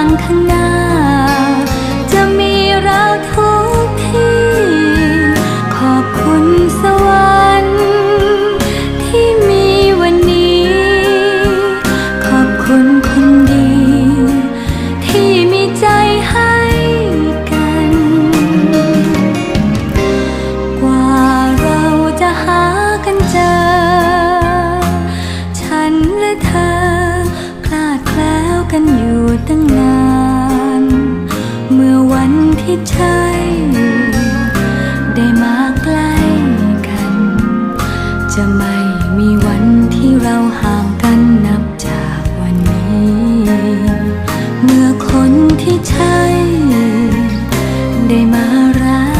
างข้างหน้า จะมีเราทุกทีขอบคุณสวรรค์ที่มีวันนี้ ขอบคุณคนดี ที่มีใจให้กัน กว่าเราจะหากันเจอ ฉันและเธอ ให้ใช่ได้มาใกล้กัน จะไม่มีวันที่เราห่างกันนับจากวันนี้ เมื่อคนที่ใช่ ได้มารัก